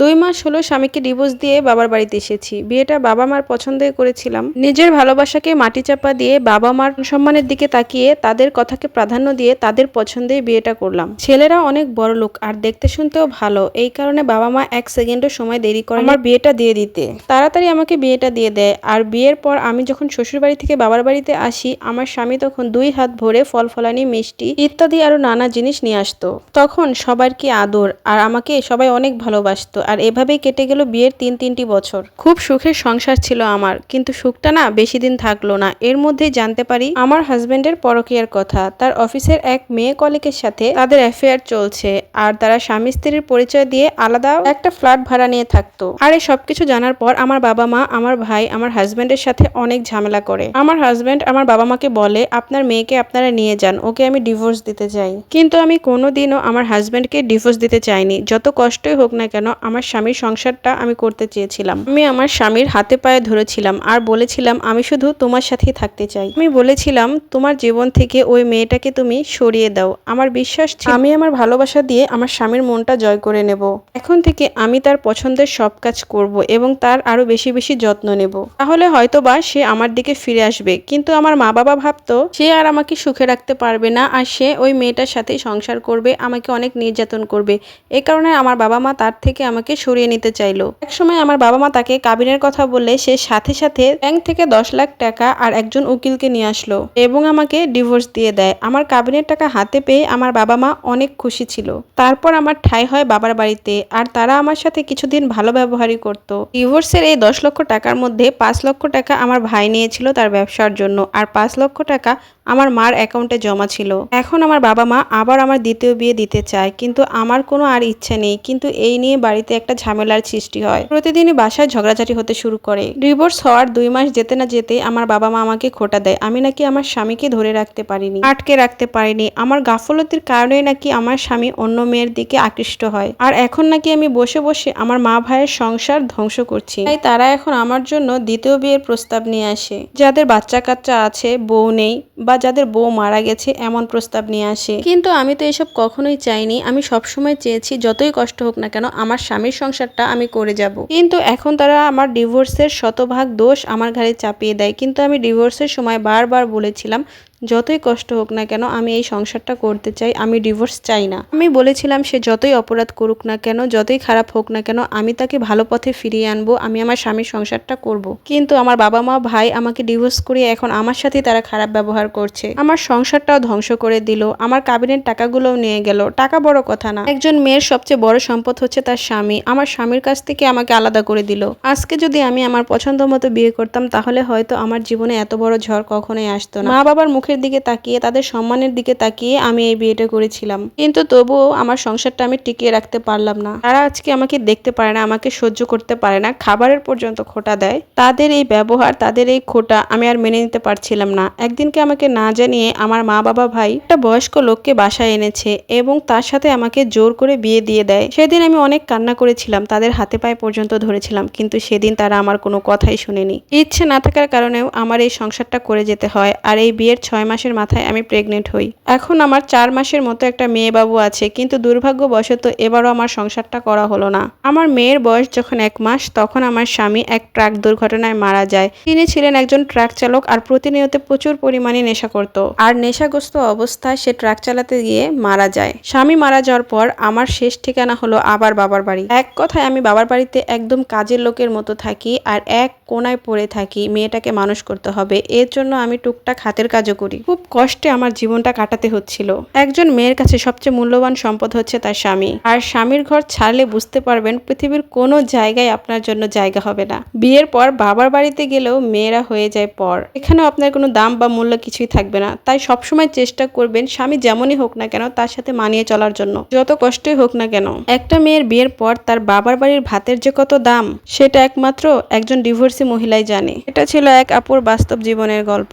দুই মাস হলো স্বামীকে ডিভোর্স দিয়ে বাবার বাড়িতে এসেছি। বিয়েটা বাবা মার পছন্দে করেছিলাম। নিজের ভালোবাসাকে মাটি চাপা দিয়ে বাবা মার সম্মানের দিকে তাকিয়ে তাদের কথাকে প্রাধান্য দিয়ে তাদের পছন্দে বিয়েটা করলাম। ছেলেরা অনেক বড় লোক আর দেখতে শুনতেও ভালো। এই কারণে বাবা মা এক সেকেন্ডও সময় দেরি করে আমার বিয়েটা দিয়ে দিতে। তাড়াতাড়ি আমাকে বিয়েটা দিয়ে দেয়। আর বিয়ের পর আমি যখন শ্বশুর বাড়ি থেকে বাবার বাড়িতে আসি, আমার স্বামী তখন দুই হাত ভরে ফল, ফলানি, মিষ্টি ইত্যাদি আরও নানা জিনিস নিয়ে আসতো। তখন সবার কি আদর? আর আমাকে সবাই অনেক ভালোবাসতো। আর এভাবেই কেটে গেল বিয়ের তিন তিনটি বছর। খুব সুখের সংসার ছিল আমার, কিন্তু সুখটা না বেশি দিন থাকল না। এর মধ্যেই জানতে পারি, আমার হাজবেন্ডের পরকীয়ার কথা। তার অফিসের এক মেয়ে কলিকের সাথে তাদের অ্যাফেয়ার চলছে, আর তারা স্বামী স্ত্রীর পরিচয় দিয়ে আলাদা একটা ফ্ল্যাট ভাড়া নিয়ে থাকতো। আর এই সবকিছু জানার পর আমার বাবা মা, আমার ভাই, আমার হাজবেন্ডের সাথে অনেক ঝামেলা করে। আমার হাজবেন্ড আমার বাবা মাকে বলে, আপনার মেয়েকে আপনারা নিয়ে যান, ওকে আমি ডিভোর্স দিতে চাই। কিন্তু আমি কোনোদিনও আমার হাজবেন্ডকে ডিভোর্স দিতে চাইনি। যত কষ্টই হোক না কেন, আমার স্বামীর সংসারটা আমি করতে চেয়েছিলাম। আমি আমার স্বামীর হাতে পায়ে ধরেছিলাম আর বলেছিলাম, আমি শুধু তোমার সাথেই থাকতে চাই। আমি বলেছিলাম, তোমার জীবন থেকে ওই মেয়েটাকে তুমি সরিয়ে দাও। আমার বিশ্বাস আমি আমার ভালোবাসা দিয়ে আমার স্বামীর মনটা জয় করে নেব। এখন থেকে আমি তার পছন্দের সব কাজ করব এবং তার আরও বেশি বেশি যত্ন নেব। তাহলে হয়তো বা সে আমার দিকে ফিরে আসবে। কিন্তু আমার মা বাবা ভাবতো, সে আর আমাকে সুখে রাখতে পারবে না আর সে ওই মেয়েটার সাথেই সংসার করবে, আমাকে অনেক নির্যাতন করবে। এ কারণে আমার বাবা মা তার থেকে আমাকে সরিয়ে নিতে চাইলো। এক সময় আমার বাবা মা তাকে কাবিনের কথা বলে সে সাথে সাথে ব্যাংক থেকে দশ লাখ টাকা আর একজন উকিলকে নিয়ে আসলো এবং আমাকে ডিভোর্স দিয়ে দেয়। আমার কাবিনের টাকা হাতে পেয়ে আমার বাবা মা অনেক খুশি ছিল। তারপর আমার ঠাই হয় বাবার বাড়িতে আর তারা আমার সাথে কিছুদিন ভালো ব্যবহারই করতো। ডিভোর্সের এই দশ লক্ষ টাকার মধ্যে পাঁচ লক্ষ টাকা আমার ভাই নিয়েছিল তার ব্যবসার জন্য আর পাঁচ লক্ষ টাকা আমার মার অ্যাকাউন্টে জমা ছিল। এখন আমার বাবা মা আবার আমার দ্বিতীয় বিয়ে দিতে চায়, কিন্তু আমার কোনো আর ইচ্ছা নেই। কিন্তু এই নিয়ে বাড়িতে একটা ঝামেলার সৃষ্টি হয়। প্রতিদিনই বাসায় ঝগড়াঝাটি হতে শুরু করে। ডিভোর্স হওয়ার দুই মাস যেতে না যেতে আমার বাবা মা আমাকে খোটা দেয়। আমি নাকি আমার স্বামীকে ধরে রাখতে পারিনি, আটকে রাখতে পারিনি। আমার গাফলতির কারণে নাকি আমার স্বামী অন্য মেয়ের দিকে আকৃষ্ট হয়। আর এখন নাকি আমি বসে বসে আমার মা ভাইয়ের সংসার ধ্বংস করছি। তাই তারা এখন আমার জন্য দ্বিতীয় বিয়ের প্রস্তাব নিয়ে আসে। যাদের বাচ্চা কাচ্চা আছে, বউ নেই বা যাদের বউ মারা গেছে এমন প্রস্তাব নিয়ে আসে। কিন্তু আমি তো এসব কখনোই চাইনি। আমি সবসময় চেয়েছি যতই কষ্ট হোক না কেন আমার স্বামীর সংসারটা আমি করে যাব। কিন্তু এখন তারা আমার ডিভোর্সের শতভাগ দোষ আমার ঘাড়ে চাপিয়ে দেয়। কিন্তু আমি ডিভোর্সের সময় বারবার বলেছিলাম যতই কষ্ট হোক না কেন আমি এই সংসারটা করতে চাই, আমি ডিভোর্স চাই না। আমি বলেছিলাম, সে যতই অপরাধ করুক না কেন, যতই খারাপ হোক না কেন, আমি তাকে ভালো পথে ফিরিয়ে আনব, আমি আমার স্বামীর সংসারটা করব। কিন্তু আমার বাবা মা, ভাই আমাকে ডিভোর্স করিয়ে এখন আমার সাথে তারা খারাপ ব্যবহার করছে। আমার সংসারটাও ধ্বংস করে দিল, আমার কাবিনের টাকাগুলোও নিয়ে গেল। টাকা বড় কথা না, একজন মেয়ের সবচেয়ে বড় সম্পদ হচ্ছে তার স্বামী। আমার স্বামীর কাছ থেকে আমাকে আলাদা করে দিল। আজকে যদি আমি আমার পছন্দ মতো বিয়ে করতাম, তাহলে হয়তো আমার জীবনে এত বড় ঝড় কখনোই আসতো না। মা বাবার মুখের দিকে তাকিয়ে, তাদের সম্মানের দিকে তাকিয়ে আমি এই বিয়েটা করেছিলাম। কিন্তু তবুও আমার সংসারটা আমি টিকিয়ে রাখতে পারলাম না। তারা আজকে আমাকে দেখতে পারে না, আমাকে সহ্য করতে পারে না, খাবারের পর্যন্ত খোটা দেয়। তাদের এই ব্যবহার, তাদের এই খোটা আমি আর মেনে নিতে পারছিলাম না। একদিনকে আমাকে না জানিয়ে আমার মা বাবা ভাই একটা বয়স্ক লোককে বাসায় এনেছে এবং তার সাথে আমাকে জোর করে বিয়ে দিয়ে দেয়। সেদিন আমি অনেক কান্না করেছিলাম, তাদের হাতে পায়ে পর্যন্ত ধরেছিলাম, কিন্তু সেদিন তারা আমার কোনো কথাই শুনেনি। ইচ্ছে না থাকার কারণেও আমার এই সংসারটা করে যেতে হয়, আর এই বিয়ের ছয় মাসের মাথায় আমি প্রেগনেন্ট হই। এখন আমার চার মাসের মতো একটা মেয়ে বাবু আছে, কিন্তু দুর্ভাগ্যবশত এবারও আমার সংসারটা করা হলো না। আমার মেয়ের বয়স যখন এক মাস, তখন আমার স্বামী এক ট্রাক দুর্ঘটনায় মারা যায়। তিনি ছিলেন একজন ট্রাক চালক আর প্রতিনিয়ত প্রচুর পরিমাণে নেশা করত। আর নেশাগ্রস্ত অবস্থায় সে ট্রাক চালাতে গিয়ে মারা যায়। স্বামী মারা যাওয়ার পর আমার শেষ ঠিকানা হলো আবার বাবার বাড়ি। এক কথায় আমি বাবার বাড়িতে একদম কাজের লোকের মতো থাকি আর এক কোনায় পড়ে থাকি, মেয়েটাকে মানুষ করতে হবে। এর জন্য আমি টুকটাক হাতের কাজও করি। খুব কষ্টে আমার জীবনটা কাটাতে হচ্ছিল। একজন মেয়ের কাছে সবচেয়ে মূল্যবান সম্পদ হচ্ছে তার স্বামী। আর স্বামীর ঘর ছাড়লে বুঝতে পারবেন পৃথিবীর কোনো জায়গায় আপনার জন্য জায়গা হবে না। বিয়ের পর বাবার বাড়িতে গেলেও মেয়েরা হয়ে যায় পর। এখানেও আপনার কোনো দাম বা মূল্য কিছুই থাকবে না। তাই সবসময় চেষ্টা করবেন স্বামী যেমনই হোক না কেন তার সাথে মানিয়ে চলার জন্য। যত কষ্টই হোক না কেন। একটা মেয়ের বিয়ের পর তার বাবার বাড়ির ভাতের যে কত দাম, সেটা একমাত্র একজন ডিভোর্সি মহিলাই জানে। এটা ছিল এক আপুর বাস্তব জীবনের গল্প।